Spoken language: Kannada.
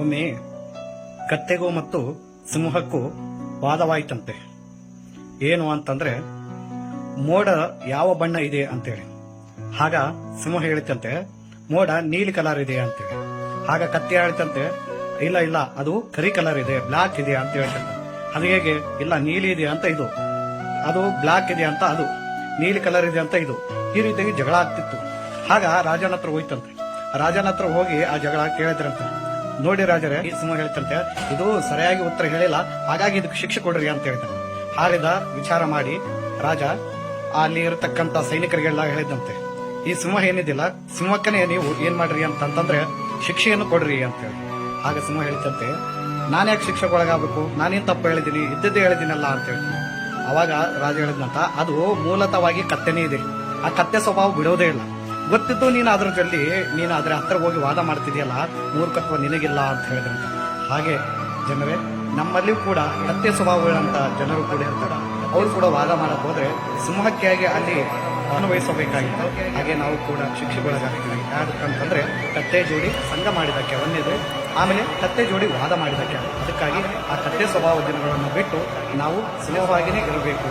ಒಮ್ಮೆ ಕತ್ತೆಗೂ ಮತ್ತು ಸಿಂಹಕ್ಕೂ ವಾದವಾಯಿತಂತೆ. ಏನು ಅಂತಂದ್ರೆ, ಮೋಡ ಯಾವ ಬಣ್ಣ ಇದೆ ಅಂತೇಳಿ. ಆಗ ಸಿಂಹ ಹೇಳಿತಂತೆ, ಮೋಡ ನೀಲಿ ಕಲರ್ ಇದೆ ಅಂತೇಳಿ. ಆಗ ಕತ್ತೆ ಹೇಳ್ತಂತೆ, ಇಲ್ಲ ಇಲ್ಲ, ಅದು ಕರಿ ಕಲರ್ ಇದೆ ಬ್ಲಾಕ್ ಇದೆ ಅಂತ ಹೇಳ್ತಂತೆ. ಅದು ಹೇಗೆ? ಇಲ್ಲ, ನೀಲಿ ಇದೆ ಅಂತ ಇದು. ಅದು ಬ್ಲಾಕ್ ಇದೆ ಅಂತ ಅದು. ನೀಲಿ ಕಲರ್ ಇದೆ ಅಂತ ಇದು. ಈ ರೀತಿಯಾಗಿ ಜಗಳ ಆಗ್ತಿತ್ತು. ಆಗ ರಾಜನ ಹತ್ರ ಹೋಯ್ತಂತೆ. ರಾಜನ ಹತ್ರ ಹೋಗಿ ಆ ಜಗಳ ಕೇಳಿದ್ರಂತೆ. ನೋಡಿ ರಾಜರೇ, ಈ ಸಿಂಹ ಹೇಳ್ತಂತೆ, ಇದು ಸರಿಯಾಗಿ ಉತ್ತರ ಹೇಳಿಲ್ಲ, ಹಾಗಾಗಿ ಇದಕ್ಕೆ ಶಿಕ್ಷೆ ಕೊಡ್ರಿ ಅಂತ ಹೇಳ್ತಾನೆ. ಹಾರಿದ ವಿಚಾರ ಮಾಡಿ, ರಾಜ, ಅಲ್ಲಿ ಇರತಕ್ಕಂತ ಸೈನಿಕರಿಗೆಲ್ಲ ಹೇಳಿದಂತೆ, ಈ ಸಿಂಹ ಏನಿದಿಲ್ಲ ಸಿಂಹಕ್ಕನೇ ನೀವು ಏನ್ ಮಾಡ್ರಿ ಅಂತಂತಂದ್ರೆ ಶಿಕ್ಷೆಯನ್ನು ಕೊಡ್ರಿ ಅಂತ ಹೇಳಿ. ಆಗ ಸಿಂಹ ಹೇಳ್ತಂತೆ, ನಾನ್ಯಾಕೆ ಶಿಕ್ಷೆಗೆ ಒಳಗಾಗಬೇಕು ನಾನೇನ್ ತಪ್ಪು ಹೇಳಿದ್ದೀನಿ, ಇದ್ದದ್ದೇ ಹೇಳಿದಿನಲ್ಲ ಅಂತ ಹೇಳಿ. ಅವಾಗ ರಾಜ ಹೇಳಿದ್ನಂತ ಅದು ಮೂಲತವಾಗಿ ಕತ್ತೆನೇ ಇದೆ. ಆ ಕತ್ತೆ ಸ್ವಭಾವ ಬಿಡೋದೇ ಇಲ್ಲ. ಗೊತ್ತಿದ್ದು ನೀನು ಅದ್ರ ಜೊಲ್ಲಿ ನೀನು ಅದ್ರ ಹತ್ರ ಹೋಗಿ ವಾದ ಮಾಡ್ತಿದೆಯಲ್ಲ, ಮೂರ್ಖತ್ವ ನಿನಗಿಲ್ಲ ಅಂತ ಹೇಳಿದ್ರಂತ ಹಾಗೆ ಜನರೇ, ನಮ್ಮಲ್ಲಿ ಕೂಡ ಕತ್ತೆ ಸ್ವಭಾವಗಳಂತ ಜನರು ಕೂಡ ಇರ್ತಾರೆ. ಅವರು ಕೂಡ ವಾದ ಮಾಡಕ್ ಹೋದ್ರೆ ಸಿಂಹಕ್ಕೆ ಅಲ್ಲಿ ಅನ್ವಯಿಸಬೇಕಾಗಿತ್ತು. ಹಾಗೆ ನಾವು ಕೂಡ ಶಿಕ್ಷೆಗೊಳಗಾಗ್ತೀವಿ ಯಾಕಂತಂದ್ರೆ ಕತ್ತೆ ಜೋಡಿ ಸಂಘ ಮಾಡಿದಕ್ಕೆ ಒಂದೇದು ಆಮೇಲೆ ಕತ್ತೆ ಜೋಡಿ ವಾದ ಮಾಡಿದಕ್ಕೆ ಅದಕ್ಕಾಗಿ ಆ ಕತ್ತೆ ಸ್ವಭಾವ ದಿನಗಳನ್ನು ಬಿಟ್ಟು ನಾವು ಸುಲಭವಾಗಿಯೇ ಇರಬೇಕು.